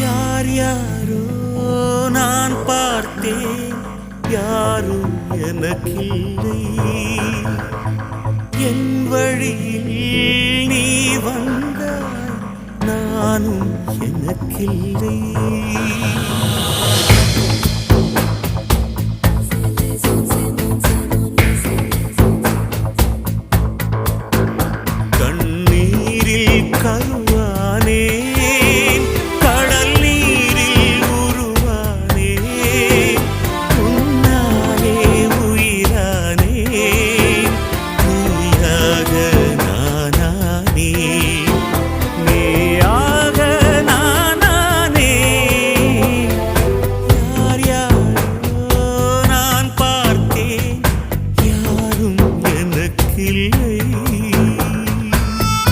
யார் யாரோ நான் பார்த்தேன். யாரும் எனக்கில்லை. என் வழியில் நீ வந்தாய். நானும் எனக்கில்லை. கருவானேன். கடல் நீரில் உருவானேன் உன்னாலே உயிரானேன் நீயாக நானானே. நீயாக நானானே. யார் யாரோ நான் பார்த்தேன். யாரும்